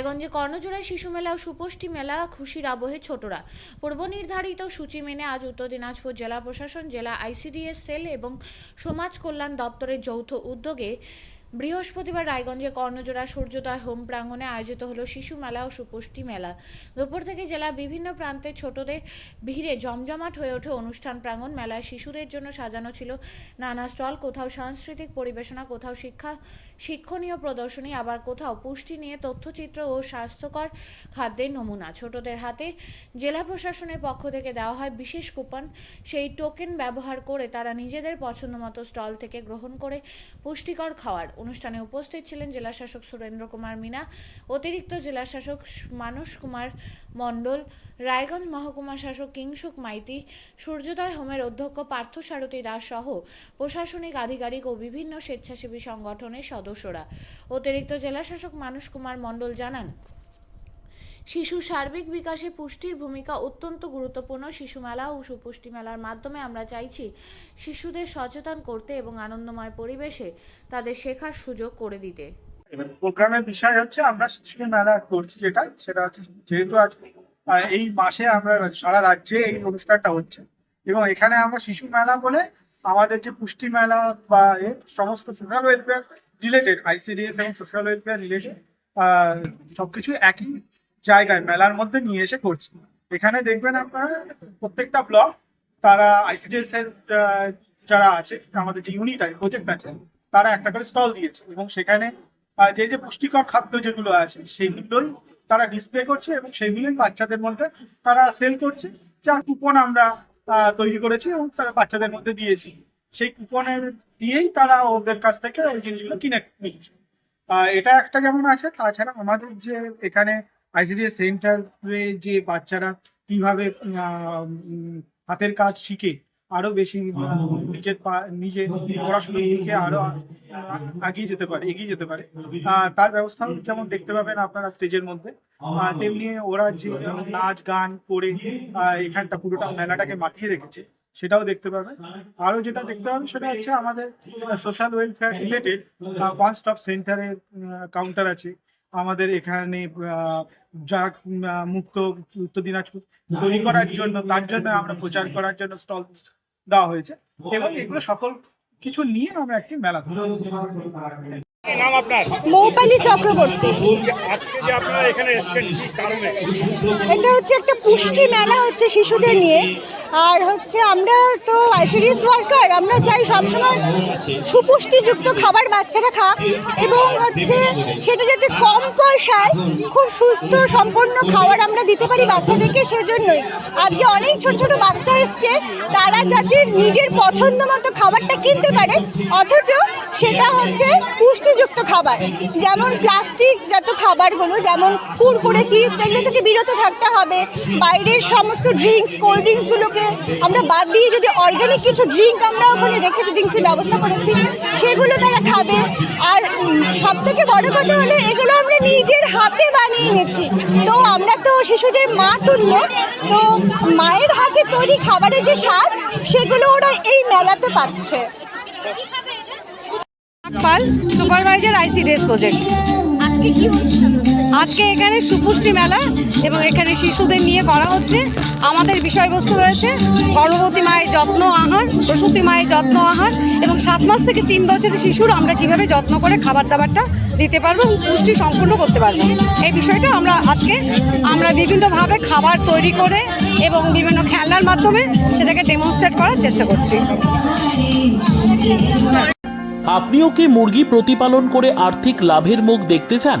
রায়গঞ্জে কর্ণজোড়ায় শিশু মেলা ও সুপুষ্টি মেলা খুশির আবহে ছোটরা। পূর্ব নির্ধারিত সূচি মেনে আজ উত্তর দিনাজপুর জেলা প্রশাসন, জেলা আইসিডিএস, সেল এবং সমাজ কল্যাণ দপ্তরের যৌথ উদ্যোগে বৃহস্পতিবার রায়গঞ্জে কর্ণজোড়া সূর্যোদয় হোম প্রাঙ্গণে আয়োজিত হলো শিশু মেলা ও সুপুষ্টি মেলা। দুপুর থেকে জেলার বিভিন্ন প্রান্তে ছোটদের ভিড়ে জমজমাট হয়ে ওঠে অনুষ্ঠান প্রাঙ্গণ। মেলায় শিশুদের জন্য সাজানো ছিল নানা স্টল, কোথাও সাংস্কৃতিক পরিবেশনা, কোথাও শিক্ষা, শিক্ষণীয় প্রদর্শনী, আবার কোথাও পুষ্টি নিয়ে তথ্যচিত্র ও স্বাস্থ্যকর খাদ্যের নমুনা। ছোটদের হাতে জেলা প্রশাসনের পক্ষ থেকে দেওয়া হয় বিশেষ কুপন। সেই টোকেন ব্যবহার করে তারা নিজেদের পছন্দমতো স্টল থেকে গ্রহণ করে পুষ্টিকর খাওয়ার অনুষ্ঠানে উপস্থিত ছিলেন জেলা শাসক সুরেন্দ্র কুমার মিনা, অতিরিক্ত জেলা শাসক মানস কুমার মণ্ডল, রায়গঞ্জ মহকুমা শাসক কিংসুক মাইতি, সূর্যোদয় হোমের অধ্যক্ষ পার্থ সারথী দাস সহ প্রশাসনিক আধিকারিক ও বিভিন্ন স্বেচ্ছাসেবী সংগঠনের সদস্যরা। অতিরিক্ত জেলা শাসক মানস কুমার মণ্ডল জানান শিশু সার্বিক বিকাশে পুষ্টির ভূমিকা অত্যন্ত গুরুত্বপূর্ণ। শিশু মেলা ও সুপুষ্টি মেলার মাধ্যমে আমরা চাইছি শিশুদের সচেতন করতে এবং আনন্দময় পরিবেশে তাদের শেখার সুযোগ করে দিতে। এবার প্রোগ্রামের বিষয় হচ্ছে, আমরা শিশু মেলা করছি যেটা, সেটা হচ্ছে যেহেতু আজ এই মাসে আমরা সারা রাজ্যে এই অনুষ্ঠানটা হচ্ছে। এবং এখানে আমরা শিশু মেলা বলে আমাদের যে পুষ্টি মেলা বা সমস্ত সোশ্যাল ওয়েলফেয়ার রিলেটেড আইসিডিএস এবং সোশ্যাল ওয়েলফেয়ার রিলেটেড সবকিছু একই জায়গায় মেলার মধ্যে নিয়ে এসে করছি। এখানে দেখবেন আপনারা প্রত্যেকটা ব্লক তারা আইসিডিএস এর যারা আছে, আমাদের যে ইউনিট আছে প্রজেক্ট আছে, তারা একটা করে স্টল দিয়েছে এবং সেখানে যে যে পুষ্টিকর খাদ্য যেগুলো আছে, সেগুলোই তারা ডিসপ্লে করছে এবং সেগুলোই বাচ্চাদের মধ্যে তারা সেল করছে। যার কুপন আমরা তৈরি করেছি এবং তারা বাচ্চাদের মধ্যে দিয়েছি। সেই কুপনের দিয়েই তারা ওদের কাছ থেকে ওই জিনিসগুলো কিনে নিচ্ছে। এটা একটা যেমন আছে, তাছাড়া আমাদের যে এখানে আইসিডিএস সেন্টারে যে বাচ্চারা কীভাবে হাতের কাজ শিখে, আরও বেশি নিজের নিজে পড়াশোনার দিকে আরও আ- এগিয়ে যেতে পারে, এগিয়ে যেতে পারে। তার ব্যবস্থাও যেমন দেখতে পাবেন আপনারা স্টেজের মধ্যে তেমনি ওরা যে নাচ, গান করে এখানটা পুরোটা মেলাটাকে মাতিয়ে রেখেছে, সেটাও দেখতে পাবেন। আরও যেটা দেখতে পাবেন সেটা হচ্ছে আমাদের social welfare related one stop সেন্টারের কাউন্টার আছে। আমাদের এখানে ড্রাগ মুক্ত উত্তর দিনাজপুর তৈরি করার জন্য তার জন্য আমরা প্রচার করার জন্য স্টল দেওয়া হয়েছে এবং এগুলো সকল কিছু নিয়ে আমরা একটি মেলা নাম আপনার? মৌপালি চক্রবর্তী। আজকে যে আপনারা এখানে এসেছেন কি কারণে? এটা হচ্ছে একটা পুষ্টি মেলা হচ্ছে শিশুদের নিয়ে। আর হচ্ছে আমরা তো আইসিডিএস ওয়ার্কার আমরা চাই সবসময় সুপুষ্টিযুক্ত খাবার বাচ্চারা খাক এবং হচ্ছে সেটা যাতে কম পয়সায় খুব সুস্থ সম্পন্ন খাবার আমরা দিতে পারি বাচ্চাদেরকে সেজন্যই। আজকে অনেক ছোট ছোট বাচ্চা এসছে, তারা যাতে নিজের পছন্দ মতো খাবারটা কিনতে পারে, অথচ সেটা হচ্ছে পুষ্টিযুক্ত খাবার। যেমন প্লাস্টিক যত খাবারগুলো, যেমন কুরকুরে চিপস, এগুলো থেকে বিরত থাকতে হবে। বাইরের সমস্ত ড্রিঙ্কস, কোল্ড ড্রিঙ্কসগুলোকে আমরা বাদ দিয়ে যদি অর্গানিক কিছু ড্রিঙ্ক আমরা ওখানে রেখেছি ড্রিঙ্কসের ব্যবস্থা করেছি, সেগুলো তারা খাবে। আর সব থেকে বড় কথা হলো, এগুলো আমরা নিজের হাতে বানিয়ে এনেছি। তো আমরা তো শিশুদের মা তুলব তো মায়ের হাতে তৈরি খাবারের যে স্বাদ সেগুলো ওরা এই মেলাতে পাচ্ছে। Pal supervisor ICDS project. আজকে কি অনুষ্ঠান? আজকে এখানে সুপুষ্টি মেলা এবং এখানে শিশুদের নিয়ে করা হচ্ছে। আমাদের বিষয়বস্তু রয়েছে গর্ভবতী মায়ের যত্ন আহার, প্রসূতি মায়ের যত্ন আহার এবং সাত মাস থেকে তিন বছরের শিশুর আমরা কীভাবে যত্ন করে খাবার দাবারটা দিতে পারব এবং পুষ্টি সম্পূর্ণ করতে পারব। এই বিষয়টা আমরা আজকে আমরা বিভিন্নভাবে খাবার তৈরি করে এবং বিভিন্ন খেলনার মাধ্যমে সেটাকে ডেমনস্ট্রেট করার চেষ্টা করছি। আপনিও কি মুরগি প্রতিপালন করে আর্থিক লাভের মুখ দেখতে চান?